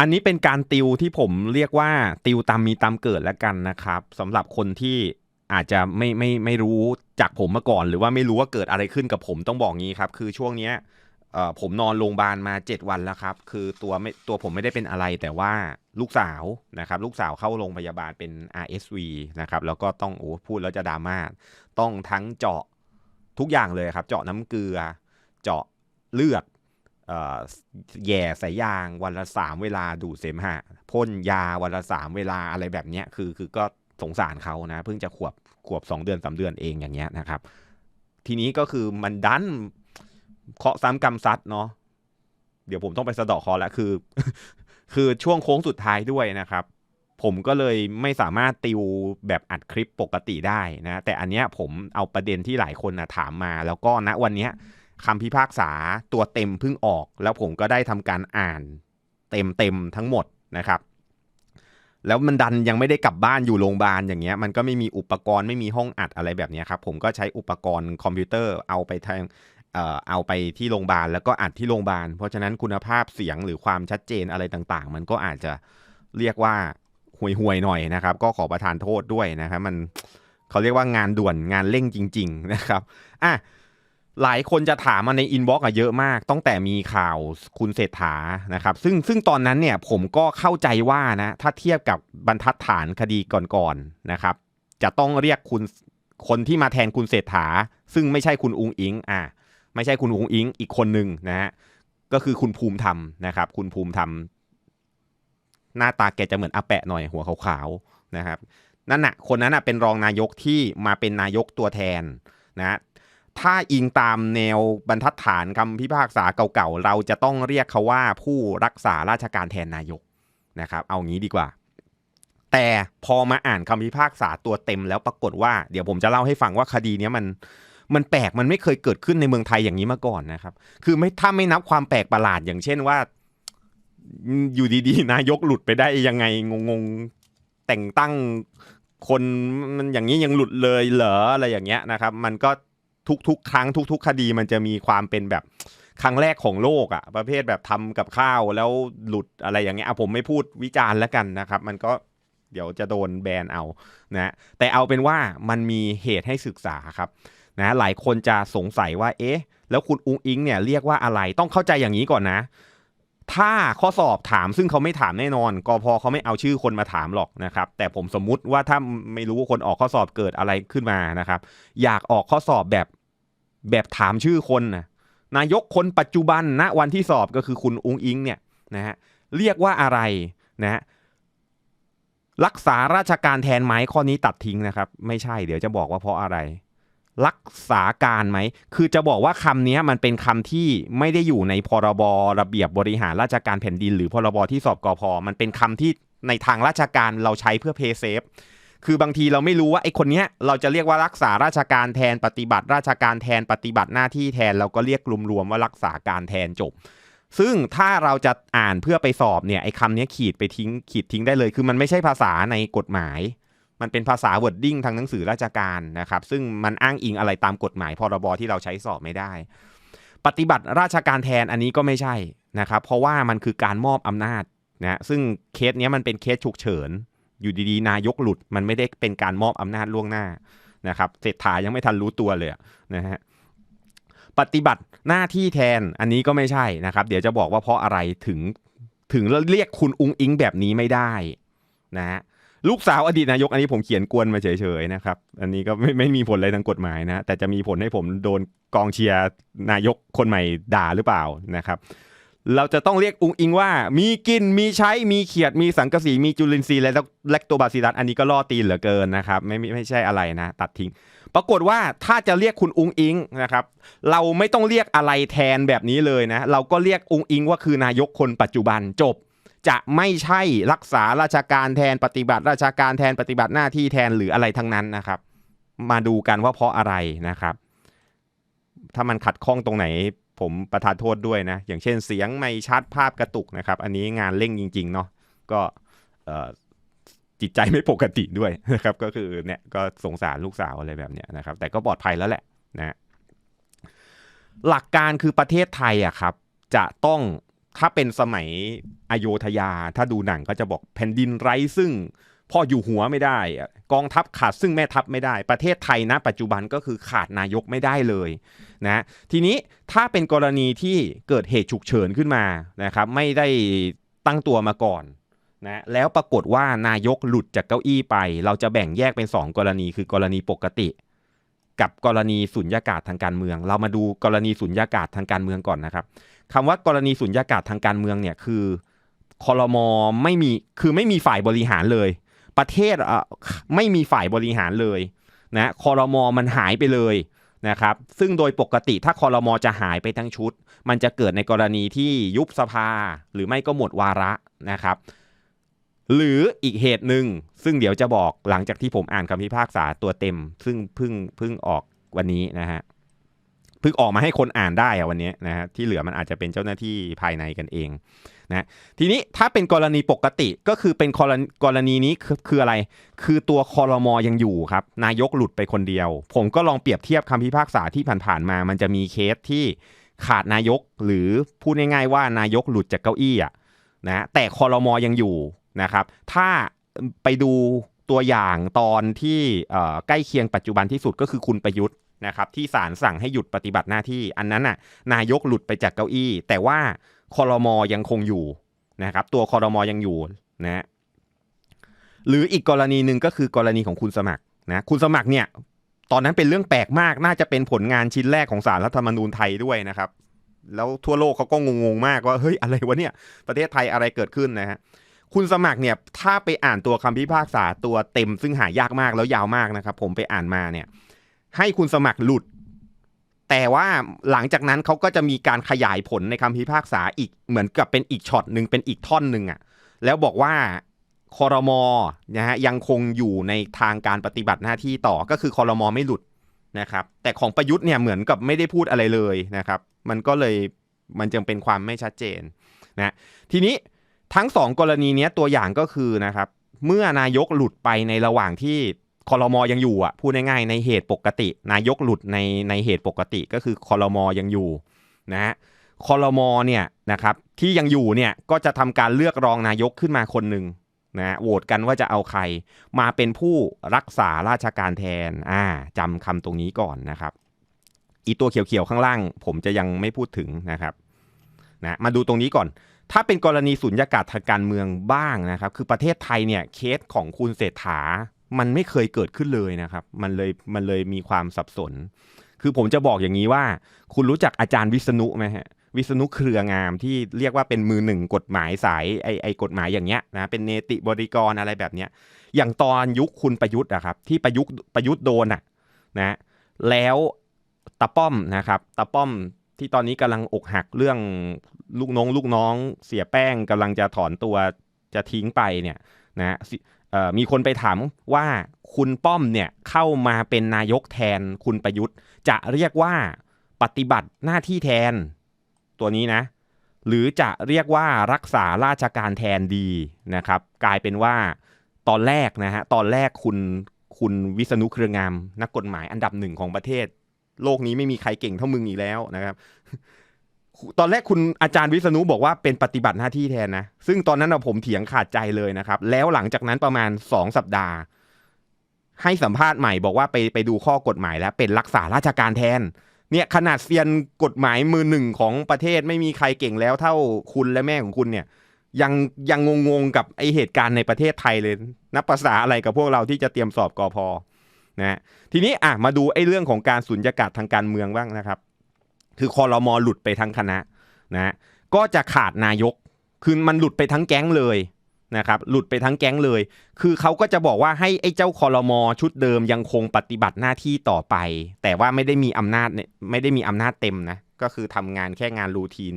อันนี้เป็นการติวที่ผมเรียกว่าติวตามมีตามเกิดแล้วกันนะครับสำหรับคนที่อาจจะไม่ไม่ไม่รู้จากผมมาก่อน หรือว่าไม่รู้ว่าเกิดอะไรขึ้นกับผมต้องบอกงี้ครับ คือช่วงเนี้ยผมนอนโรงพยาบาลมา 7 วันแล้วครับ คือตัวไม่ตัวผมไม่ได้เป็นอะไร แต่ว่าลูกสาวนะครับ ลูกสาวเข้าโรงพยาบาลเป็น RSV นะครับ แล้วก็ต้องโอ้พูดแล้วจะดราม่าต้องทั้งเจาะทุกอย่างเลยครับ เจาะน้ำเกลือ เจาะเลือด แย่สายยางวันละสามเวลาดูดเสมหะพ่นยาวันละสามเวลาอะไรแบบเนี้ยคือคือก็สงสารเขานะ เพิ่งจะขวบขวบสองเดือนสาเดือนเองอย่างเงี้ยนะครับ ทีนี้ก็คือมันดันเคาะซ้ำกรรมซัดเนาะเดี๋ยวผมต้องไปสะเดาะคอแล้วคือ คือช่วงโค้งสุดท้ายด้วยนะครับ ผมก็เลยไม่สามารถติวแบบอัดคลิปปกติได้นะ แต่อันเนี้ยผมเอาประเด็นที่หลายคนนะถามมา แล้วก็ณวันเนี้ย คำพิพากษาตัวเต็มเพิ่งออก แล้วผมก็ได้ทำการอ่านเต็มเต็มทั้งหมดนะครับ แล้วมันดันยังไม่ได้กลับบ้านอยู่โรงพยาบาลอย่างเงี้ยมันก็ไม่มีอุปกรณ์ไม่มีห้องอัดอะไรแบบนี้ครับผมก็ใช้อุปกรณ์คอมพิวเตอร์เอาไปทางเอ่อเอาไปที่โรงพยาบาลแล้วก็อัดที่โรงพยาบาล เพราะฉะนั้นคุณภาพเสียงหรือความชัดเจนอะไรต่างๆ มันก็อาจจะเรียกว่าห่วยๆหน่อยนะครับ ก็ขอประทานโทษด้วยนะครับมันเขาเรียกว่างานด่วนงานเร่งจริง ๆ นะครับอะ หลายคนจะถามมาในอินบ็อกซ์อะเยอะมากตั้งแต่มีข่าวคุณเศรษฐานะครับ ซึ่งซึ่งตอนนั้นเนี่ยผมก็เข้าใจว่านะถ้าเทียบกับบรรทัดฐานคดีก่อนๆนะครับ จะต้องเรียกคุณคนที่มาแทนคุณเศรษฐา ซึ่งไม่ใช่คุณอุงอิงอะไม่ใช่คุณอุงอิงอีกคนหนึ่งนะฮะก็คือคุณภูมิธรรมนะครับ คุณภูมิธรรมหน้าตาแกจะเหมือนอาแปะหน่อยหัวขาวๆนะครับนั่นน่ะคนนั้นน่ะเป็นรองนายกที่มาเป็นนายกตัวแทนนะ ถ้าอิงตามแนวบรรทัดฐานคำพิพากษาเก่าๆ เราจะต้องเรียกเขาว่าผู้รักษาราชการแทนนายกนะครับ เอางี้ดีกว่า แต่พอมาอ่านคำพิพากษาตัวเต็มแล้วปรากฏว่า เดี๋ยวผมจะเล่าให้ฟังว่าคดีนี้มันมันแปลกมันไม่เคยเกิดขึ้นในเมืองไทยอย่างนี้มาก่อนนะครับ คือไม่ถ้าไม่นับความแปลกประหลาดอย่างเช่นว่า อยู่ดีๆ นายกหลุดไปได้ยังไงงงๆแต่งตั้งคนมันอย่างนี้ยังหลุดเลยเหรออะไรอย่างเงี้ยนะครับ มันก็ ทุกๆ ครั้งทุก ๆ คดีมันจะมีความเป็นแบบครั้งแรกของโลกอะประเภทแบบทำกับข้าวแล้วหลุดอะไรอย่างเงี้ยอะผมไม่พูดวิจารณ์แล้วกันนะครับ มันก็เดี๋ยวจะโดนแบนเอานะแต่เอาเป็นว่ามันมีเหตุให้ศึกษาครับนะหลายคนจะสงสัยว่า เอ๊ะ แล้วคุณอุ้งอิงเนี่ยเรียกว่าอะไรต้องเข้าใจอย่างนี้ก่อนนะ ถ้าข้อสอบถามซึ่งเขาไม่ถามแน่นอนกพเขาไม่เอาชื่อคนมาถามหรอกนะครับ แต่ผมสมมุติว่าถ้าไม่รู้ว่าคนออกข้อสอบเกิดอะไรขึ้นมานะครับ อยากออกข้อสอบแบบ แบบถามชื่อคนนะนายกคนปัจจุบันณวันที่สอบก็คือคุณอุ้งอิงเนี่ยนะฮะเรียกว่าอะไรนะฮะรักษาราชการแทนไหมข้อนี้ตัดทิ้งนะครับ ไม่ใช่เดี๋ยวจะบอกว่าเพราะอะไร รักษาการไหม คือจะบอกว่าคำนี้มันเป็นคำที่ไม่ได้อยู่ในพรบระเบียบบริหารราชการแผ่นดิน หรือพรบที่สอบกอพอมันเป็นคำที่ในทางราชการเราใช้เพื่อเพย์เซฟ คือบางทีเราไม่รู้ว่าไอ้คนเนี้ยเราจะเรียกว่ารักษาราชการแทนปฏิบัติ ราชการแทนปฏิบัติหน้าที่แทนเราก็เรียกรวมๆว่ารักษาการแทนจบ ซึ่งถ้าเราจะอ่านเพื่อไปสอบเนี่ยไอ้คำนี้ขีดไปทิ้งขีดทิ้งได้เลย คือมันไม่ใช่ภาษาในกฎหมาย มันเป็นภาษาวอร์ดดิ้งทางหนังสือราชการนะครับ ซึ่งมันอ้างอิงอะไรตามกฎหมายพรบที่เราใช้สอบไม่ได้ ปฏิบัติราชการแทนอันนี้ก็ไม่ใช่นะครับ เพราะว่ามันคือการมอบอำนาจนะซึ่งเคสนี้มันเป็นเคสฉุกเฉิน อยู่ดีๆ นายกหลุดมันไม่ได้เป็นการมอบอำนาจล่วงหน้านะครับเศรษฐายังไม่ทันรู้ตัวเลยนะฮะปฏิบัติหน้าที่แทนอันนี้ก็ไม่ใช่นะครับ เดี๋ยวจะบอกว่าเพราะอะไรถึงถึงเรียกคุณอุงอิงแบบนี้ไม่ได้นะฮะลูกสาวอดีตนายกอันนี้ผมเขียนกวนมาเฉยๆนะครับ อันนี้ก็ไม่ไม่มีผลอะไรทางกฎหมายนะ แต่จะมีผลให้ผมโดนกองเชียร์นายกคนใหม่ด่าหรือเปล่านะครับ เราจะต้องเรียกอุงอิงว่า มีกินมีใช้มีเขียดมีสังกะสีมีจุลินทรีย์และแลคโตบาซิลัสอันนี้ก็ล่อตีนเหลือเกินนะครับไม่ไม่ใช่อะไรนะ ตัดทิ้ง ปรากฏว่าถ้าจะเรียกคุณอุงอิงนะครับ เราไม่ต้องเรียกอะไรแทนแบบนี้เลยนะ เราก็เรียกอุงอิงว่าคือนายกคนปัจจุบันจบ จะไม่ใช่รักษาราชการแทนปฏิบัติ ราชการแทนปฏิบัติหน้าที่แทนหรืออะไรทั้งนั้นนะครับ มาดูกันว่าเพราะอะไรนะครับ ถ้ามันขัดข้องตรงไหน ผมประทานโทษด้วยนะ อย่างเช่นเสียงไม่ชัดภาพกระตุกนะครับ อันนี้งานเร่งจริง ๆ เนาะก็จิตใจไม่ปกติด้วยนะครับ ก็คือเนี่ยก็สงสารลูกสาวอะไรแบบเนี้ยนะครับ แต่ก็ปลอดภัยแล้วแหละนะหลักการคือประเทศไทยอะครับ จะต้องถ้าเป็นสมัยอโยธยา ถ้าดูหนังก็จะบอกแผ่นดินไร้ซึ่ง พออยู่หัวไม่ได้กองทัพขาดซึ่งแม่ทัพไม่ได้ ประเทศไทยนะ ปัจจุบันก็คือขาดนายกไม่ได้เลยนะทีนี้ถ้าเป็นกรณีที่เกิดเหตุฉุกเฉินขึ้นมานะครับไม่ได้ตั้งตัวมาก่อนนะแล้วปรากฏว่านายกหลุดจากเก้าอี้ไป เราจะแบ่งแยกเป็น 2 กรณี คือกรณีปกติ กับกรณีสุญญากาศทางการเมือง เรามาดูกรณีสุญญากาศทางการเมืองก่อนนะครับคำว่ากรณีสุญญากาศทางการเมืองเนี่ยคือคอรมอไม่มีคือไม่มีฝ่ายบริหารเลย ประเทศอะไม่มีฝ่ายบริหารเลยนะคอรมอมันหายไปเลยนะครับซึ่งโดยปกติถ้าคอรมอจะหายไปทั้งชุด มันจะเกิดในกรณีที่ยุบสภาหรือไม่ก็หมดวาระนะครับ หรืออีกเหตุหนึ่งซึ่งเดี๋ยวจะบอกหลังจากที่ผมอ่านคำพิพากษาตัวเต็ม ซึ่งเพิ่งเพิ่งออกวันนี้นะฮะ พิ่งออกมาให้คนอ่านได้อะวันนี้นะฮะที่เหลือมันอาจจะเป็นเจ้าหน้าที่ภายในกันเองนะทีนี้ถ้าเป็นกรณีปกติก็คือเป็นกรณีกรณีนี้คืออะไร คือตัวคอรมอยังอยู่ครับ นายกหลุดไปคนเดียว ผมก็ลองเปรียบเทียบคำพิพากษาที่ผ่านๆมา มันจะมีเคสที่ขาดนายกหรือพูดง่ายๆว่านายกหลุดจากเก้าอี้อะนะแต่คอรมอยังอยู่นะครับ ถ้าไปดูตัวอย่างตอนที่ใกล้เคียงปัจจุบันที่สุดก็คือคุณประยุทธ์ นะครับที่ศาลสั่งให้หยุดปฏิบัติหน้าที่ อันนั้นน่ะนายกหลุดไปจากเก้าอี้ แต่ว่าคอรมอยังคงอยู่นะครับตัวคอรมอยังอยู่นะหรืออีกกรณีหนึ่งก็คือกรณีของคุณสมัครนะคุณสมัครเนี่ยตอนนั้นเป็นเรื่องแปลกมากน่าจะเป็นผลงานชิ้นแรกของสารรัฐธรรมนูญไทยด้วยนะครับ แล้วทั่วโลกเขาก็งงๆมากว่าเฮ้ยอะไรวะเนี่ยประเทศไทยอะไรเกิดขึ้นนะฮะคุณสมัครเนี่ยถ้าไปอ่านตัวคำพิพากษาตัวเต็มซึ่งหายากมากแล้วยาวมากนะครับ ผมไปอ่านมาเนี่ย ให้คุณสมัครหลุด แต่ว่าหลังจากนั้นเขาก็จะมีการขยายผลในคำพิพากษาอีกเหมือนกับเป็นอีกช็อตหนึ่งเป็นอีกท่อนหนึ่งอะ่ะ แล้วบอกว่าคอรมอนะฮะยังคงอยู่ในทางการปฏิบัติหน้าที่ต่อก็คือคอรมอไม่หลุดนะครับ แต่ของประยุทธ์เนี่ยเหมือนกับไม่ได้พูดอะไรเลยนะครับ มันก็เลยมันจึงเป็นความไม่ชัดเจนนะทีนี้ทั้งสองกรณีเนี้ยตัวอย่างก็คือนะครับ เมื่อนายกหลุดไปในระหว่างที่ คอรมอยังอยู่อะพูดง่ายๆในเหตุปกติ นายกหลุดในในเหตุปกติก็คือคอรมอยังอยู่นะฮะคอรมอเนี่ยนะครับที่ยังอยู่เนี่ยก็จะทำการเลือกรองนายกขึ้นมาคนหนึ่งนะโหวตกันว่าจะเอาใครมาเป็นผู้รักษาราชการแทนอ่าจำคำตรงนี้ก่อนนะครับ อีตัวเขียวๆข้างล่าง ผมจะยังไม่พูดถึงนะครับนะมาดูตรงนี้ก่อน ถ้าเป็นกรณีสุญญากาศทางการเมืองบ้างนะครับ คือประเทศไทยเนี่ยเคสของคุณเศรษฐา มันไม่เคยเกิดขึ้นเลยนะครับ มันเลยมันเลยมีความสับสน คือผมจะบอกอย่างนี้ว่า คุณรู้จักอาจารย์วิษณุไหมฮะวิษณุเครืองามที่เรียกว่าเป็นมือหนึ่งกฎหมายสายไอไอกฎหมายอย่างเงี้ยนะเป็นเนติบริกรอะไรแบบเนี้ยอย่างตอนยุคคุณประยุทธ์อะครับที่ประยุทธ์ประยุทธ์โดนอะนะแล้วตาป้อมนะครับตาป้อมที่ตอนนี้กำลังอกหักเรื่องลูกน้องลูกน้องเสียแป้งกำลังจะถอนตัวจะทิ้งไปเนี่ยนะ มีคนไปถามว่าคุณป้อมเนี่ยเข้ามาเป็นนายกแทนคุณประยุทธ์ จะเรียกว่าปฏิบัติหน้าที่แทนตัวนี้นะ หรือจะเรียกว่ารักษาราชการแทนดีนะครับ กลายเป็นว่าตอนแรกนะฮะตอนแรกคุณคุณวิษณุเครืองาม นักกฎหมายอันดับหนึ่งของประเทศ โลกนี้ไม่มีใครเก่งเท่ามึงอีกแล้วนะครับ ตอนแรกคุณอาจารย์วิษณุบอกว่าเป็นปฏิบัติหน้าที่แทนนะ ซึ่งตอนนั้นผมเถียงขาดใจเลยนะครับ แล้วหลังจากนั้นประมาณสองสัปดาห์ ให้สัมภาษณ์ใหม่บอกว่าไปไปดูข้อกฎหมายแล้วเป็นรักษาราชการแทน เนี่ยขนาดเซียนกฎหมายมือหนึ่งของประเทศไม่มีใครเก่งแล้วเท่าคุณและแม่ของคุณเนี่ย ยังยังงงๆกับไอเหตุการณ์ในประเทศไทยเลย นับภาษาอะไรกับพวกเราที่จะเตรียมสอบกอพอนะฮะทีนี้อะมาดูไอ้เรื่องของการสุญญากาศทางการเมืองบ้างนะครับ คือคอรมอหลุดไปทั้งคณะนะก็จะขาดนายกคือมันหลุดไปทั้งแก๊งเลยนะครับหลุดไปทั้งแก๊งเลย คือเขาก็จะบอกว่าให้ไอ้เจ้าคอรมอชุดเดิมยังคงปฏิบัติหน้าที่ต่อไป แต่ว่าไม่ได้มีอำนาจเนี่ยไม่ได้มีอำนาจเต็มนะก็คือทำงานแค่งานรูทีน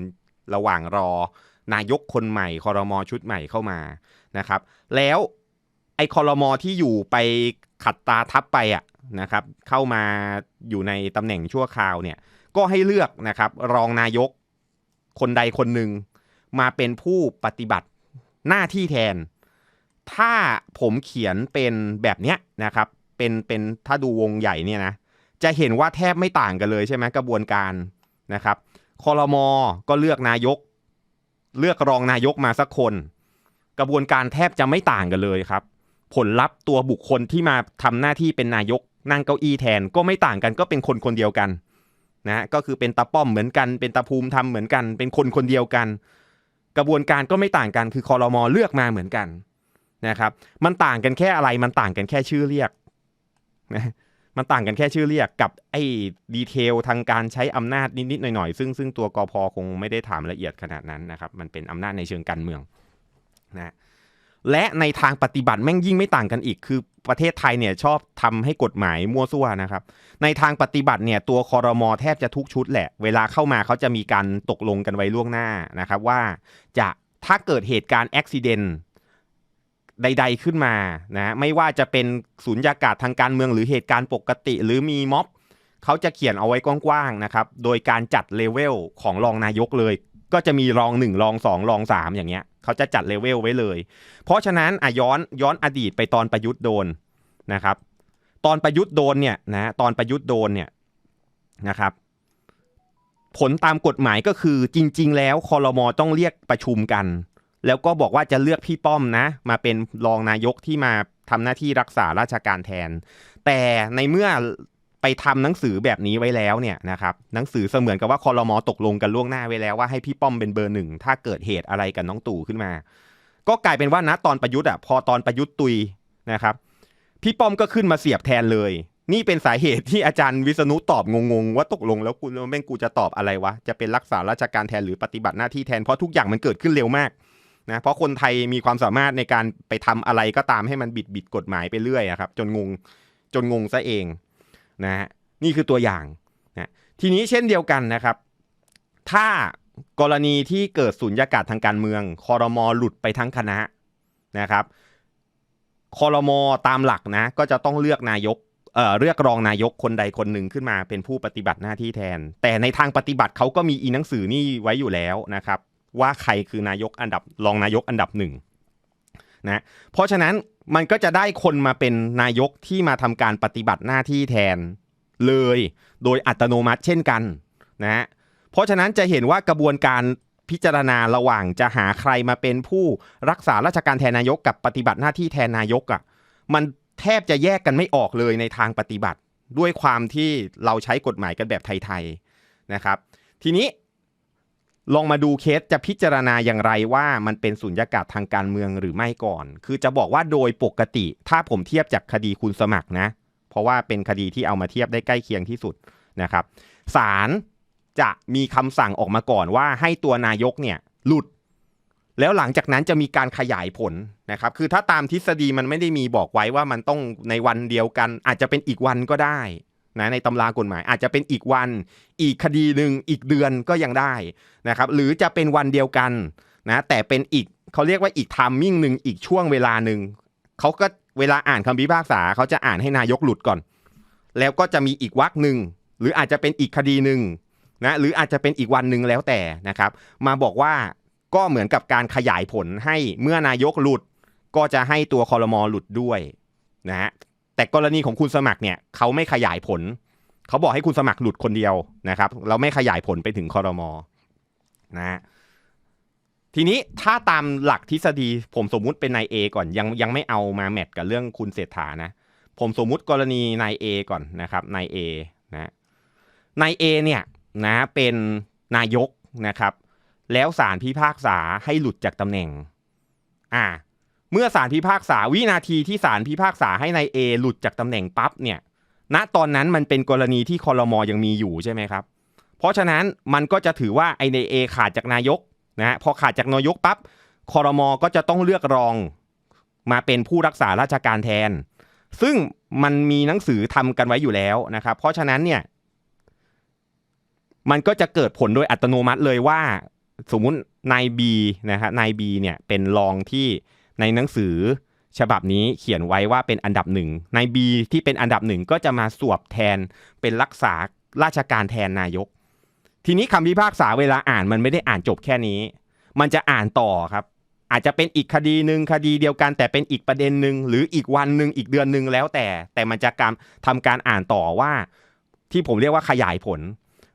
ระหว่างรอนายกคนใหม่คอรมอชุดใหม่เข้ามานะครับ แล้วไอ้คอรมอที่อยู่ไปขัดตาทับไปอะนะครับ เข้ามาอยู่ในตำแหน่งชั่วคราวเนี่ย ก็ให้เลือกนะครับรองนายกคนใดคนหนึ่งมาเป็นผู้ปฏิบัติหน้าที่แทน ถ้าผมเขียนเป็นแบบเนี้ยนะครับ เป็นเป็นถ้าดูวงใหญ่เนี่ยนะจะเห็นว่าแทบไม่ต่างกันเลยใช่ไหมกระบวนการนะครับคอรมอก็เลือกนายก เลือกรองนายกมาสักคน กระบวนการแทบจะไม่ต่างกันเลยครับ ผลลัพธ์ตัวบุคคลที่มาทำหน้าที่เป็นนายกนั่งเก้าอี้แทนก็ไม่ต่างกันก็เป็นคนคนเดียวกัน นะก็คือเป็นตาป้อมเหมือนกัน เป็นตาภูมิทำเหมือนกัน เป็นคนคนเดียวกัน กระบวนการก็ไม่ต่างกันคือคอรมอเลือกมาเหมือนกันนะครับมันต่างกันแค่อะไรมันต่างกันแค่ชื่อเรียกนะมันต่างกันแค่ชื่อเรียกกับไอ้ดีเทลทางการใช้อำนาจนิดๆหน่อยๆซึ่งซึ่งตัวกอพคงไม่ได้ถามละเอียดขนาดนั้นนะครับมันเป็นอำนาจในเชิงการเมืองนะ และในทางปฏิบัติแม่งยิ่งไม่ต่างกันอีก คือประเทศไทยเนี่ยชอบทำให้กฎหมายมั่วซั่วนะครับ ในทางปฏิบัติเนี่ยตัวคอรมอแทบจะทุกชุดแหละ เวลาเข้ามาเขาจะมีการตกลงกันไว้ล่วงหน้านะครับว่าจะถ้าเกิดเหตุการณ์อุบิเหตุใด ๆขึ้นมานะไม่ว่าจะเป็นสุญญากาศทางการเมืองหรือเหตุการณ์ปกติ หรือมีม็อบเขาจะเขียนเอาไว้กว้างๆนะครับ โดยการจัดเลเวลของรองนายกเลย ก็จะมีรองหนึ่งรองสองรองสามอย่างเงี้ยเขาจะจัดเลเวลไว้เลย เพราะฉะนั้นอะย้อนย้อนอดีตไปตอนประยุทธ์โดนนะครับ ตอนประยุทธ์โดนเนี่ยนะตอนประยุทธ์โดนเนี่ยนะครับ ผลตามกฎหมายก็คือจริง ๆ แล้วคอรมอต้องเรียกประชุมกัน แล้วก็บอกว่าจะเลือกพี่ป้อมนะ มาเป็นรองนายกที่มาทำหน้าที่รักษาราชการแทน แต่ในเมื่อ ไปทำหนังสือแบบนี้ไว้แล้วเนี่ยนะครับหนังสือเสมือนกับว่าคอรมอตกลงกันล่วงหน้าไว้แล้วว่าให้พี่ป้อมเป็นเบอร์หนึ่งถ้าเกิดเหตุอะไรกับน้องตู่ขึ้นมา ก็กลายเป็นว่าณตอนประยุทธ์อะพอตอนประยุทธ์ตุยนะครับ พี่ป้อมก็ขึ้นมาเสียบแทนเลย นี่เป็นสาเหตุที่อาจารย์วิษณุตอบงงๆ ว่าตกลงแล้วกูแม่งกูจะตอบอะไรวะจะเป็นรักษาราชการแทนหรือปฏิบัติหน้าที่แทนเพราะทุกอย่างมันเกิดขึ้นเร็วมากนะเพราะคนไทยมีความสามารถในการไปทำอะไรก็ตามให้มันบิดบิดกฎหมายไปเรื่อยอะครับ จนงงจนงงซะเอง นะฮะนี่คือตัวอย่างนะทีนี้เช่นเดียวกันนะครับ ถ้ากรณีที่เกิดสุญญากาศทางการเมืองคอรมอหลุดไปทั้งคณะนะครับคอรมอตามหลักนะก็จะต้องเลือกนายกเอ่อเลือกรองนายกคนใดคนหนึ่งขึ้นมาเป็นผู้ปฏิบัติหน้าที่แทน แต่ในทางปฏิบัติเขาก็มีอีหนังสือนี่ไว้อยู่แล้วนะครับ ว่าใครคือนายกอันดับรองนายกอันดับหนึ่งนะเพราะฉะนั้น มันก็จะได้คนมาเป็นนายกที่มาทำการปฏิบัติหน้าที่แทนเลย โดยอัตโนมัติเช่นกันนะเพราะฉะนั้นจะเห็นว่ากระบวนการพิจารณาระหว่างจะหาใครมาเป็นผู้รักษาราชการแทนนายกกับปฏิบัติหน้าที่แทนนายกอะ่ะมันแทบจะแยกกันไม่ออกเลยในทางปฏิบัติ ด้วยความที่เราใช้กฎหมายกันแบบไทยๆนะครับ ทีนี้ ลองมาดูเคสจะพิจารณาอย่างไรว่ามันเป็นสุญญากาศทางการเมืองหรือไม่ก่อน คือจะบอกว่าโดยปกติถ้าผมเทียบจากคดีคุณสมัครนะ เพราะว่าเป็นคดีที่เอามาเทียบได้ใกล้เคียงที่สุดนะครับศาลจะมีคำสั่งออกมาก่อนว่าให้ตัวนายกเนี่ยหลุด แล้วหลังจากนั้นจะมีการขยายผลนะครับ คือถ้าตามทฤษฎีมันไม่ได้มีบอกไว้ว่ามันต้องในวันเดียวกัน อาจจะเป็นอีกวันก็ได้ นะในตำรากฎหมายอาจจะเป็นอีกวัน อีกคดีหนึ่งอีกเดือนก็ยังได้นะครับหรือจะเป็นวันเดียวกันนะแต่เป็นอีกเขาเรียกว่าอีกทามมิ่งหนึ่งอีกช่วงเวลาหนึ่งเขาก็เวลาอ่านคำพิพากษาเขาจะอ่านให้นายกหลุดก่อน แล้วก็จะมีอีกวักหนึ่งหรืออาจจะเป็นอีกคดีหนึ่งนะหรืออาจจะเป็นอีกวันหนึ่งแล้วแต่นะครับมาบอกว่าก็เหมือนกับการขยายผลให้เมื่อนายกหลุด ก็จะให้ตัวคอรมอหลุดด้วยนะฮะ แต่กรณีของคุณสมัครเนี่ยเขาไม่ขยายผล เขาบอกให้คุณสมัครหลุดคนเดียวนะครับเราไม่ขยายผลไปถึงคอรมอนะฮะทีนี้ถ้าตามหลักทฤษฎีผมสมมุติเป็นนายเอก่อนยังยังไม่เอามาแมทกับเรื่องคุณเศรษฐานะ ผมสมมุติกรณีนายเอก่อนนะครับนายเอนะนายเอเนี่ยนะเป็นนายกนะครับ แล้วศาลพิพากษาให้หลุดจากตำแหน่ง อ่า เมื่อศาลพิพากษาวินาทีที่ศาลพิพากษาให้นายเอหลุดจากตำแหน่งปั๊บเนี่ย ณตอนนั้นมันเป็นกรณีที่คอรมอยังมีอยู่ใช่ไหมครับ เพราะฉะนั้นมันก็จะถือว่าไอในเอขาดจากนายกนะฮะพอขาดจากนายกปั๊บคอรมอก็จะต้องเลือกรองมาเป็นผู้รักษาราชการแทน ซึ่งมันมีหนังสือทำกันไว้อยู่แล้วนะครับ เพราะฉะนั้นเนี่ยมันก็จะเกิดผลโดยอัตโนมัติเลยว่า สมมุตินายบีนะฮะนายบีเนี่ยเป็นรองที่ ในหนังสือฉบับนี้เขียนไว้ว่าเป็นอันดับหนึ่งนายบีที่เป็นอันดับหนึ่งก็จะมาสวบแทนเป็นรักษาราชการแทนนายก ทีนี้คำพิพากษาเวลาอ่านมันไม่ได้อ่านจบแค่นี้ มันจะอ่านต่อครับ อาจจะเป็นอีกคดีหนึ่งคดีเดียวกันแต่เป็นอีกประเด็นหนึ่งหรืออีกวันหนึ่งอีกเดือนหนึ่งแล้วแต่ แต่มันจะการทำการอ่านต่อว่า ที่ผมเรียกว่าขยายผล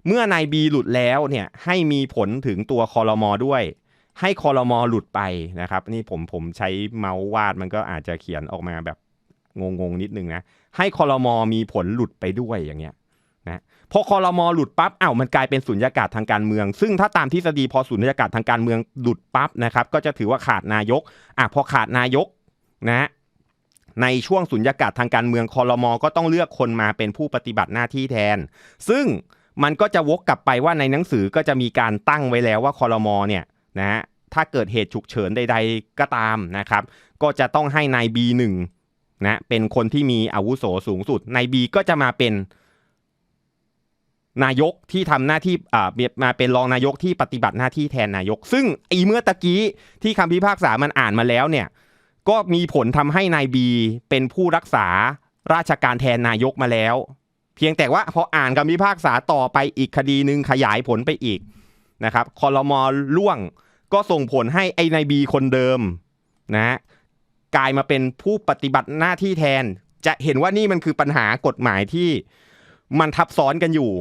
เมื่อนายบีหลุดแล้วเนี่ยให้มีผลถึงตัวคอรมอด้วย ให้คอรมอหลุดไปนะครับ นี่ผมผมใช้เมาส์วาดมันก็อาจจะเขียนออกมาแบบงงๆนิดนึงนะ ให้คอรมอมีผลหลุดไปด้วยอย่างเงี้ยนะพอคอรมอหลุดปั๊บอ้าวมันกลายเป็นสุญญากาศทางการเมือง ซึ่งถ้าตามทฤษฎีพอสุญญากาศทางการเมืองหลุดปั๊บนะครับ ก็จะถือว่าขาดนายกอะพอขาดนายกนะในช่วงสุญญากาศทางการเมืองคอรมอก็ต้องเลือกคนมาเป็นผู้ปฏิบัติหน้าที่แทน ซึ่งมันก็จะวกกลับไปว่าในหนังสือก็จะมีการตั้งไว้แล้วว่าคอรมอเนี่ย นะฮะถ้าเกิดเหตุฉุกเฉินใด ๆ ก็ตามนะครับ ก็จะต้องให้นาย B1 นะเป็นคนที่มีอาวุโสสูงสุดนาย B ก็จะมาเป็นนายกที่ทำหน้าที่อ่ามาเป็นรองนายกที่ปฏิบัติหน้าที่แทนนายก ซึ่งอีเมื่อตะกี้ที่คำพิพากษามันอ่านมาแล้วเนี่ยก็มีผลทำให้นายบีเป็นผู้รักษาราชการแทนนายกมาแล้ว เพียงแต่ว่าพออ่านคำพิพากษาต่อไปอีกคดีหนึ่งขยายผลไปอีกนะครับคอรมอล่วง ก็ส่งผลให้ไอ้นายบีคนเดิมนะกลายมาเป็นผู้ปฏิบัติหน้าที่แทน จะเห็นว่านี่มันคือปัญหากฎหมายที่มันทับซ้อนกันอยู่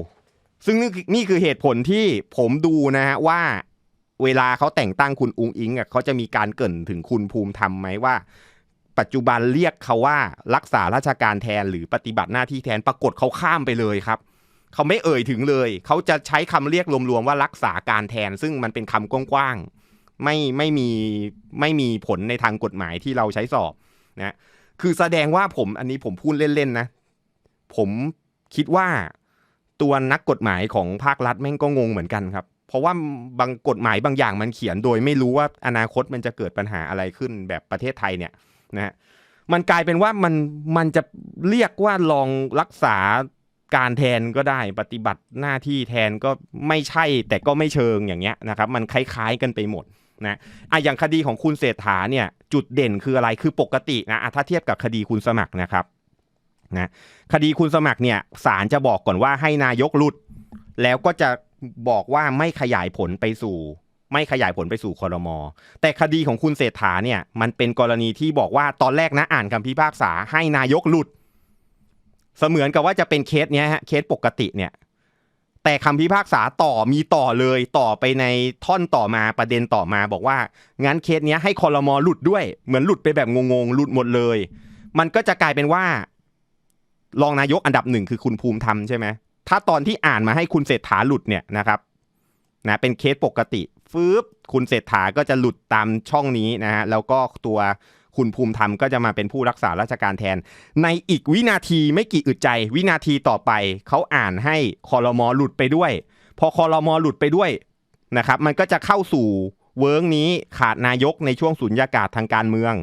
ซึ่งนี่คือเหตุผลที่ผมดูนะฮะว่าเวลาเขาแต่งตั้งคุณอุงอิงอะเขาจะมีการเกรินถึงคุณภูมิธรรมไหมว่า ปัจจุบันเรียกเขาว่ารักษาราชการแทนหรือปฏิบัติหน้าที่แทนปรากฏเขาข้ามไปเลยครับเขาไม่เอ่ยถึงเลย เขาจะใช้คำเรียกรวมๆว่ารักษาการแทน ซึ่งมันเป็นคำกว้างๆ ไม่ไม่มีไม่มีผลในทางกฎหมายที่เราใช้สอบนะคือแสดงว่าผมอันนี้ผมพูดเล่นๆนะ ผมคิดว่าตัวนักกฎหมายของภาครัฐแม่งก็งงเหมือนกันครับ เพราะว่าบางกฎหมายบางอย่างมันเขียนโดยไม่รู้ว่าอนาคตมันจะเกิดปัญหาอะไรขึ้นแบบประเทศไทยเนี่ยนะฮะมันกลายเป็นว่ามันมันจะเรียกว่าลองรักษาการแทนก็ได้ปฏิบัติหน้าที่แทนก็ไม่ใช่แต่ก็ไม่เชิงอย่างเงี้ยนะครับ มันคล้ายๆกันไปหมด นะอะอย่างคดีของคุณเศรษฐาเนี่ยจุดเด่นคืออะไรคือปกตินะถ้าเทียบกับคดีคุณสมัครนะครับนะคดีคุณสมัครเนี่ยศาลจะบอกก่อนว่าให้นายกหลุด แล้วก็จะบอกว่าไม่ขยายผลไปสู่ ไม่ขยายผลไปสู่คอรมอแต่คดีของคุณเศรษฐาเนี่ยมันเป็นกรณีที่บอกว่าตอนแรกนะอ่านคำพิพากษาให้นายกหลุด เสมือนกับว่าจะเป็นเคสเนี้ยฮะเคสปกติเนี่ย แต่คำพิพากษาต่อมีต่อเลยต่อไปในท่อนต่อมาประเด็นต่อมาบอกว่า งั้นเคสเนี้ยให้คอรมอหลุดด้วย เหมือนหลุดไปแบบงงๆหลุดหมดเลย มันก็จะกลายเป็นว่ารองนายกอันดับหนึ่งคือคุณภูมิธรรมใช่ไหมถ้าตอนที่อ่านมาให้คุณเศรษฐาหลุดเนี่ยนะครับนะเป็นเคสปกติฟืบคุณเศรษฐาก็จะหลุดตามช่องนี้นะฮะแล้วก็ตัว คุณภูมิธรรมก็จะมาเป็นผู้รักษาราชการแทน ในอีกวินาทีไม่กี่อึดใจ วินาทีต่อไปเขาอ่านให้คอรมอหลุดไปด้วย พอคอรมอหลุดไปด้วยนะครับ มันก็จะเข้าสู่เวิร์กนี้ขาดนายกในช่วงสุญญากาศทางการเมือง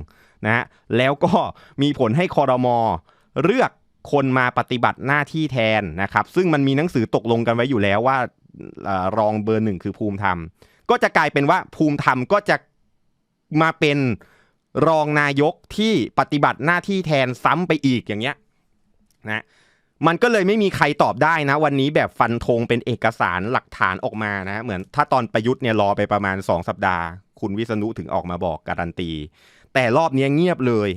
นะฮะแล้วก็มีผลให้คอรมอเลือกคนมาปฏิบัติหน้าที่แทนนะครับ ซึ่งมันมีหนังสือตกลงกันไว้อยู่แล้วว่ารองเบอร์หนึ่งคือภูมิธรรม ก็จะกลายเป็นว่าภูมิธรรมก็จะมาเป็น รองนายกที่ปฏิบัติหน้าที่แทนซ้ำไปอีกอย่างเงี้ยนะมันก็เลยไม่มีใครตอบได้นะ วันนี้แบบฟันธงเป็นเอกสารหลักฐานออกมานะเหมือนถ้าตอนประยุทธ์เนี่ยรอไปประมาณ 2 สัปดาห์ คุณวิษณุถึงออกมาบอกการันตี แต่รอบนี้เงียบเลย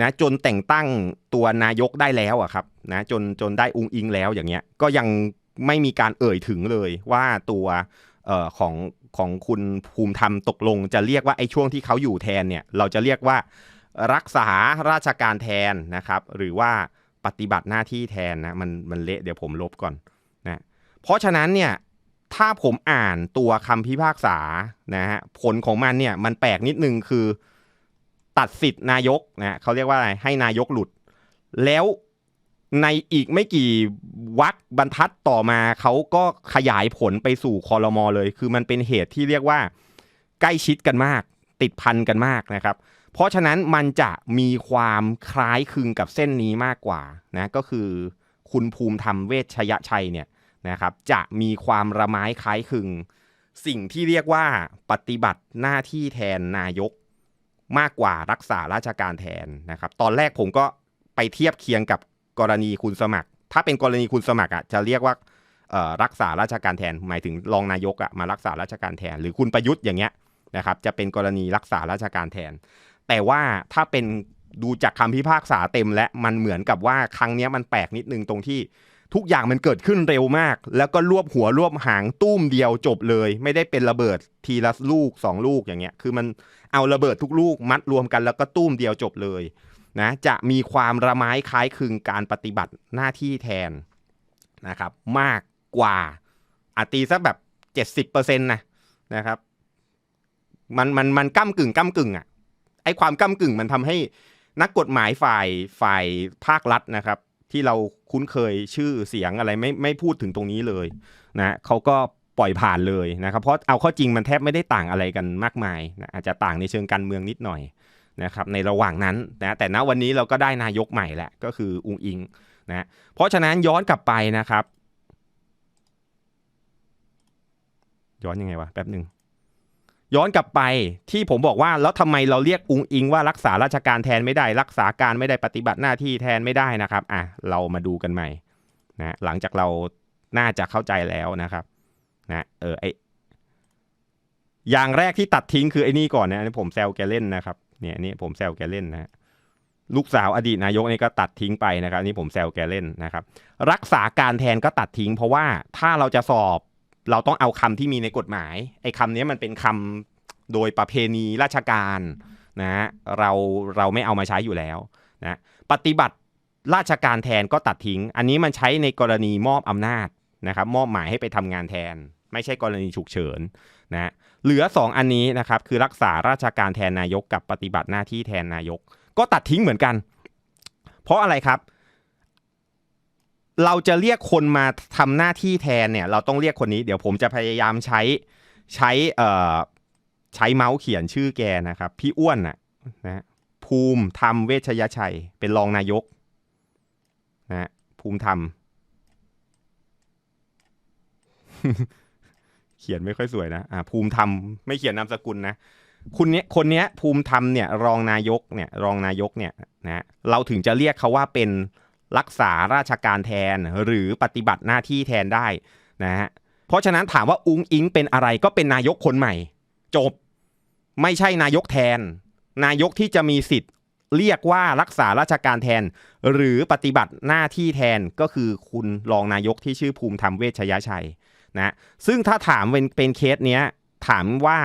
นะจนแต่งตั้งตัวนายกได้แล้วอะครับนะจนจนได้อุงอิงแล้วอย่างเงี้ยก็ยังไม่มีการเอ่ยถึงเลยว่าตัวออของ ของคุณภูมิธรรมตกลง จะเรียกว่าไอ้ช่วงที่เขาอยู่แทนเนี่ยเราจะเรียกว่ารักษาราชการแทนนะครับ หรือว่าปฏิบัติหน้าที่แทนนะมันมันเละเดี๋ยวผมลบก่อนนะเพราะฉะนั้นเนี่ยถ้าผมอ่านตัวคำพิพากษานะฮะผลของมันเนี่ยมันแปลกนิดนึงคือ ตัดสิทธินายกนะเขาเรียกว่าอะไรให้นายกหลุด แล้ว ในอีกไม่กี่วักบรรทัดต่อมาเขาก็ขยายผลไปสู่คอรมอเลย คือมันเป็นเหตุที่เรียกว่าใกล้ชิดกันมาก ติดพันกันมากนะครับ เพราะฉะนั้นมันจะมีความคล้ายคลึงกับเส้นนี้มากกว่านะก็คือคุณภูมิธรรมเวชยชัยเนี่ยนะครับจะมีความระไม้คล้ายคลึง สิ่งที่เรียกว่าปฏิบัติหน้าที่แทนนายกมากกว่ารักษาราชการแทนนะครับ ตอนแรกผมก็ไปเทียบเคียงกับ กรณีคุณสมัคร ถ้าเป็นกรณีคุณสมัครอะจะเรียกว่ารักษาราชการแทนหมายถึงรองนายกอะมารักษาราชการแทน หรือคุณประยุทธ์อย่างเงี้ยนะครับจะเป็นกรณีรักษาราชการแทน แต่ว่าถ้าเป็นดูจากคำพิพากษาเต็ม และมันเหมือนกับว่าครั้งนี้มันแปลกนิดนึงตรงที่ทุกอย่างมันเกิดขึ้นเร็วมาก แล้วก็รวบหัวรวบหางตุ้มเดียวจบเลย ไม่ได้เป็นระเบิดทีละลูกสองลูกอย่างเงี้ย คือมันเอาระเบิดทุกลูกมัดรวมกันแล้วก็ตุ้มเดียวจบเลย นะจะมีความระไม้คล้ายคลึงการปฏิบัติหน้าที่แทนนะครับมากกว่าอาตีสักแบบเจ็ดสิบเปอร์เซ็นต์นะนะครับมันมันมันก้ากึ่งก้ากึ่งอะไอความก้ากึ่งมันทำให้นักกฎหมายฝ่ายฝ่ายภาครัฐนะครับ ที่เราคุ้นเคยชื่อเสียงอะไรไม่ไม่พูดถึงตรงนี้เลยนะเขาก็ปล่อยผ่านเลยนะครับเพราะเอาข้อจริงมันแทบไม่ได้ต่างอะไรกันมากมายนะอาจจะต่างในเชิงการเมืองนิดหน่อย นะครับในระหว่างนั้นนะแต่ณวันนี้เราก็ได้นายกใหม่แหละก็คืออุงอิงนะเพราะฉะนั้นย้อนกลับไปนะครับ ย้อนยังไงวะแป๊บหนึ่งย้อนกลับไปที่ผมบอกว่าแล้วทำไมเราเรียกอุงอิงว่ารักษาราชการแทนไม่ได้ รักษาการไม่ได้ปฏิบัติหน้าที่แทนไม่ได้นะครับอะเรามาดูกันใหม่นะหลังจากเราน่าจะเข้าใจแล้วนะครับนะเออไออย่างแรกที่ตัดทิ้งคือไอ้นี่ก่อนนะอันนี้ผมแซวแกเล่นนะครับ เนี่ยนี่ผมแซวแกเล่นนะลูกสาวอดีตนายกนี่ก็ตัดทิ้งไปนะครับอันนี่ผมแซวแกเล่นนะครับ รักษาการแทนก็ตัดทิ้ง เพราะว่าถ้าเราจะสอบเราต้องเอาคำที่มีในกฎหมายไอ้คำนี้มันเป็นคำโดยประเพณีราชการนะเราเราไม่เอามาใช้อยู่แล้วนะปฏิบัติราชการแทนก็ตัดทิ้ง อันนี้มันใช้ในกรณีมอบอำนาจนะครับมอบหมายให้ไปทำงานแทน ไม่ใช่กรณีฉุกเฉินนะ เหลือ 2 อันนี้นะครับคือรักษาราชการแทนนายกกับปฏิบัติหน้าที่แทนนายก ก็ตัดทิ้งเหมือนกัน เพราะอะไรครับ เราจะเรียกคนมาทำหน้าที่แทนเนี่ย เราต้องเรียกคนนี้ เดี๋ยวผมจะพยายามใช้ใช้เอ่อใช้เมาส์เขียนชื่อแกนะครับ พี่อ้วนน่ะนะภูมิธรรมเวชยชัย เป็นรองนายกนะภูมิธรรม เขียนไม่ค่อยสวยนะอ่าภูมิธรรมไม่เขียนนามสกุลนะคุณเนี้ยคนเนี้ยภูมิธรรมเนี่ยรองนายกเนี่ยรองนายกเนี่ยนะเราถึงจะเรียกเขาว่าเป็นรักษาราชการแทนหรือปฏิบัติหน้าที่แทนได้นะฮะเพราะฉะนั้นถามว่าอุ้งอิงเป็นอะไรก็เป็นนายกคนใหม่ จบไม่ใช่นายกแทน นายกที่จะมีสิทธิ์เรียกว่ารักษาราชการแทน หรือปฏิบัติหน้าที่แทนก็คือคุณรองนายกที่ชื่อภูมิธรรมเวชยชัย นะซึ่งถ้าถามเป็นเป็นเคสเนี้ย ถามว่า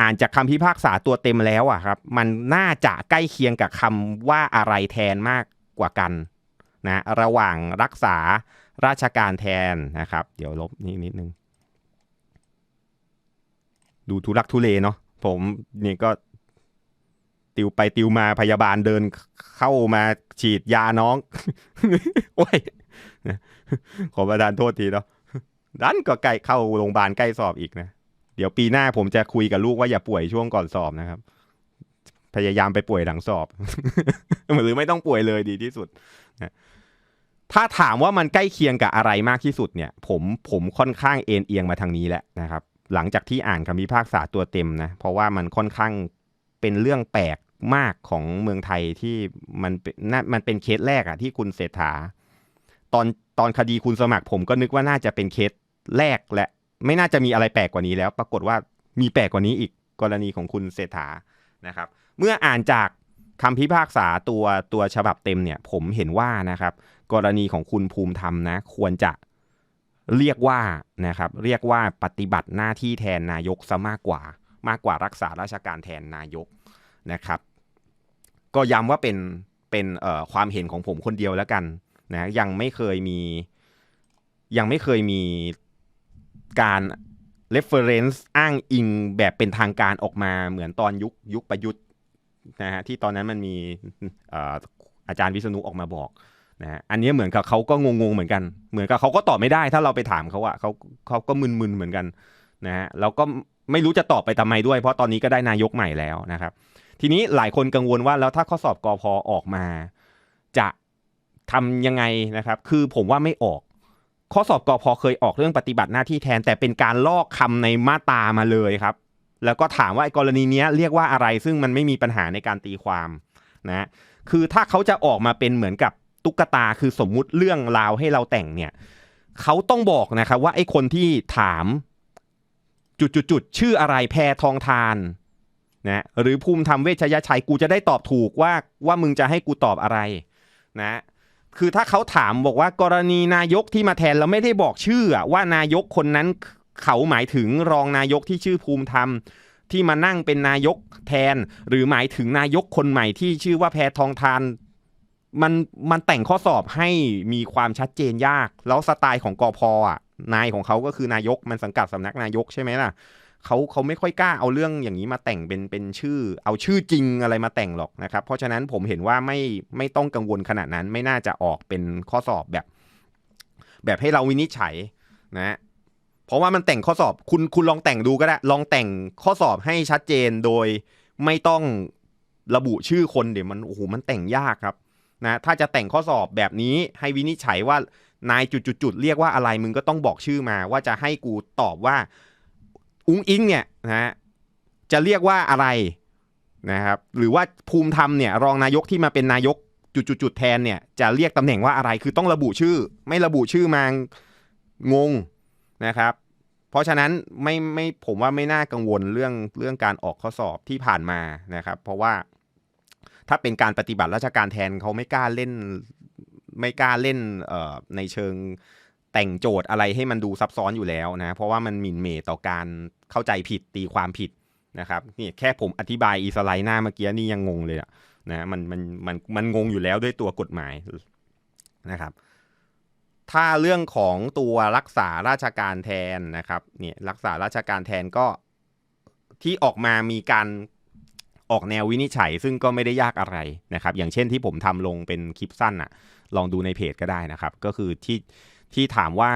อ่านจากคำพิพากษาตัวเต็มแล้วอะครับ มันน่าจะใกล้เคียงกับคำว่าอะไรแทนมากกว่ากันนะระหว่างรักษาราชการแทนนะครับ เดี๋ยวลบนี่นิดนึง ดูทุลักทุเลเนาะผมนี่ก็ติวไปติวมาพยาบาลเดินเข้ามาฉีดยาน้อง โอ้ย ขอประทานโทษทีเนาะดันก็ใกล้เข้าโรงพยาบาลใกล้สอบอีกนะ เดี๋ยวปีหน้าผมจะคุยกับลูกว่าอย่าป่วยช่วงก่อนสอบนะครับ พยายามไปป่วยหลังสอบหรือไม่ต้องป่วยเลยดีที่สุดนะถ้าถามว่ามันใกล้เคียงกับอะไรมากที่สุดเนี่ย ผมผมค่อนข้างเอ็นเอียงมาทางนี้แหละนะครับ หลังจากที่อ่านคำพิพากษาตัวเต็มนะเพราะว่ามันค่อนข้างเป็นเรื่องแปลกมากของเมืองไทยที่มันนน่ามันเป็นเคสแรกอะที่คุณเศรษฐา ตอนตอนคดีคุณสมัครผมก็นึกว่าน่าจะเป็นเคสแรกและไม่น่าจะมีอะไรแปลกกว่านี้แล้ว ปรากฏว่ามีแปลกกว่านี้อีกกรณีของคุณเศรษฐานะครับ เมื่ออ่านจากคำพิพากษาตัวตัวฉบับเต็มเนี่ย ผมเห็นว่านะครับ กรณีของคุณภูมิธรรมนะ ควรจะเรียกว่านะครับ เรียกว่าปฏิบัติหน้าที่แทนนายกซะมากกว่า มากกว่ารักษาราชการแทนนายกนะครับ ก็ย้ำว่าเป็นเป็นความเห็นของผมคนเดียวแล้วกัน นะยังไม่เคยมี ยังไม่เคยมีการ reference อ้างอิงแบบเป็นทางการออกมาเหมือนตอนยุคยุคประยุทธ์นะฮะที่ตอนนั้นมันมีเอ่อาจารย์วิษณุออกมาบอกนะฮะอันนี้เหมือนกับเขาก็งงๆเหมือนกัน เหมือนกับเขาก็ตอบไม่ได้ ถ้าเราไปถามเขาอะเขาเขาก็มึนๆเหมือนกันนะฮะแล้วก็ไม่รู้จะตอบไปทำไมด้วย เพราะตอนนี้ก็ได้นายกใหม่แล้วนะครับ ทีนี้หลายคนกังวลว่าแล้วถ้าข้อสอบกอพอออกมา จะ ทำยังไงนะครับ คือผมว่าไม่ออก ข้อสอบกอพอเคยออกเรื่องปฏิบัติหน้าที่แทน แต่เป็นการลอกคำในมาตามาเลยครับ แล้วก็ถามว่าไอ้กรณีเนี้ยเรียกว่าอะไรซึ่งมันไม่มีปัญหาในการตีความนะคือถ้าเขาจะออกมาเป็นเหมือนกับตุ๊กตาคือสมมุติเรื่องราวให้เราแต่งเนี่ยเขาต้องบอกนะครับว่าไอ้คนที่ถามจุดๆๆชื่ออะไรแพรทองทานนะหรือภูมิธรรมเวชยชัยกูจะได้ตอบถูกว่าว่ามึงจะให้กูตอบอะไรนะ คือถ้าเขาถามบอกว่ากรณีนายกที่มาแทนเราไม่ได้บอกชื่อว่านายกคนนั้นเขาหมายถึงรองนายกที่ชื่อภูมิธรรมที่มานั่งเป็นนายกแทน หรือหมายถึงนายกคนใหม่ที่ชื่อว่าแพทองทานมันมันแต่งข้อสอบให้มีความชัดเจนยาก แล้วสไตล์ของกอพอะนายของเขาก็คือนายกมันสังกัดสำนักนายกใช่ไหมล่ะ เขาเขาไม่ค่อยกล้าเอาเรื่องอย่างนี้มาแต่งเป็นเป็นชื่อ เอาชื่อจริงอะไรมาแต่งหรอกนะครับ เพราะฉะนั้นผมเห็นว่าไม่ไม่ต้องกังวลขนาดนั้นไม่น่าจะออกเป็นข้อสอบแบบ แบบให้เราวินิจฉัยนะเพราะว่ามันแต่งข้อสอบคุณคุณลองแต่งดูก็ได้ ลองแต่งข้อสอบให้ชัดเจนโดยไม่ต้องระบุชื่อคนเดี๋ยวมันโอ้โหมันแต่งยากครับนะถ้าจะแต่งข้อสอบแบบนี้ให้วินิจฉัยว่านายจุดๆๆเรียกว่าอะไรมึงก็ต้องบอกชื่อมาว่าจะให้กูตอบว่า อุ้งอิงเนี่ยนะฮะจะเรียกว่าอะไรนะครับหรือว่าภูมิธรรมเนี่ยรองนายกที่มาเป็นนายกจุดๆแทนเนี่ยจะเรียกตำแหน่งว่าอะไรคือต้องระบุชื่อ ไม่ระบุชื่อมางงนะครับ เพราะฉะนั้นไม่ไม่ผมว่าไม่น่ากังวลเรื่องเรื่องการออกข้อสอบที่ผ่านมานะครับ เพราะว่าถ้าเป็นการปฏิบัติราชการแทนเขาไม่กล้าเล่นไม่กล้าเล่นเอ่อในเชิงแต่งโจทย์อะไรให้มันดูซับซ้อนอยู่แล้วนะ เพราะว่ามันหมิ่นเมต่อการ เข้าใจผิดตีความผิดนะครับนี่แค่ผมอธิบายอีสไลด์หน้าเมื่อกี้นี่ยังงงเลยอะนะมันมันมันมันงงอยู่แล้วด้วยตัวกฎหมายนะครับ ถ้าเรื่องของตัวรักษาราชการแทนนะครับเนี่ยรักษาราชการแทนก็ที่ออกมามีการออกแนววินิจฉัย ซึ่งก็ไม่ได้ยากอะไรนะครับ อย่างเช่นที่ผมทำลงเป็นคลิปสั้นอะลองดูในเพจก็ได้นะครับ ก็คือที่ที่ถามว่า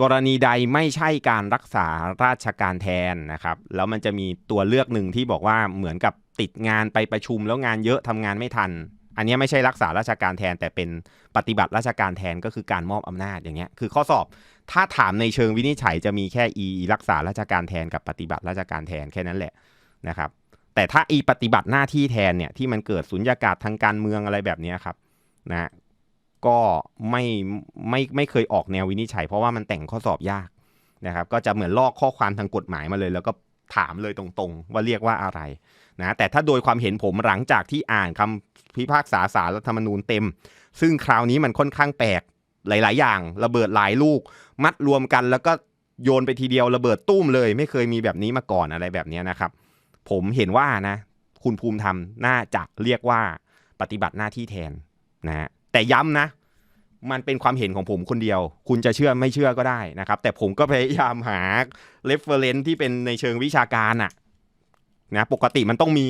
กรณีใดไม่ใช่การรักษาราชการแทนนะครับ แล้วมันจะมีตัวเลือกหนึ่งที่บอกว่าเหมือนกับติดงานไปประชุมแล้วงานเยอะทำงานไม่ทัน อันนี้ไม่ใช่รักษาราชการแทน แต่เป็นปฏิบัติราชการแทนก็คือการมอบอำนาจอย่างเงี้ยคือข้อสอบถ้าถามในเชิงวินิจฉัยจะมีแค่อีรักษาราชการแทนกับปฏิบัติราชการแทนแค่นั้นแหละนะครับ แต่ถ้าอีปฏิบัติหน้าที่แทนเนี่ยที่มันเกิดสุญญากาศทางการเมืองอะไรแบบนี้ครับนะ ก็ไม่ไม่ไม่เคยออกแนววินิจฉัย เพราะว่ามันแต่งข้อสอบยากนะครับ ก็จะเหมือนลอกข้อความทางกฎหมายมาเลย แล้วก็ถามเลยตรงๆ ว่าเรียกว่าอะไรนะแต่ถ้าโดยความเห็นผมหลังจากที่อ่านคำพิพากษาสารรัฐธรรมนูญเต็ม ซึ่งคราวนี้มันค่อนข้างแปลกหลาย ๆ อย่างระเบิดหลายลูก มัดรวมกันแล้วก็โยนไปทีเดียวระเบิดตุ้มเลย ไม่เคยมีแบบนี้มาก่อนอะไรแบบนี้นะครับ ผมเห็นว่านะ คุณภูมิธรรมน่าจะเรียกว่าปฏิบัติหน้าที่แทนนะฮะ แต่ย้ำนะ มันเป็นความเห็นของผมคนเดียว คุณจะเชื่อไม่เชื่อก็ได้นะครับ แต่ผมก็พยายามหา reference ที่เป็นในเชิงวิชาการอะนะปกติมันต้องมี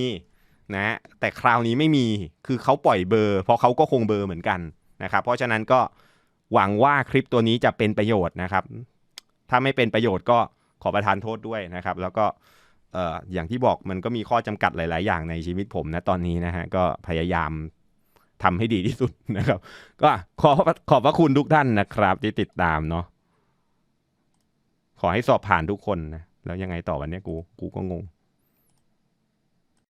นะแต่คราวนี้ไม่มีคือเขาปล่อยเบอร์ เพราะเขาก็คงเบอร์เหมือนกันนะครับ เพราะฉะนั้นก็หวังว่าคลิปตัวนี้จะเป็นประโยชน์นะครับ ถ้าไม่เป็นประโยชน์ก็ขอประทานโทษด้วยนะครับ แล้วก็เอ่ออย่างที่บอกมันก็มีข้อจำกัดหลาย ๆ อย่างในชีวิตผมนะตอนนี้นะฮะก็พยายาม ทำให้ดีที่สุดนะครับ ก็ขอขอบพระคุณทุกท่านนะครับ ที่ติดตามเนาะขอให้สอบผ่านทุกคนนะ แล้วยังไงต่อวันนี้กู กูก็งง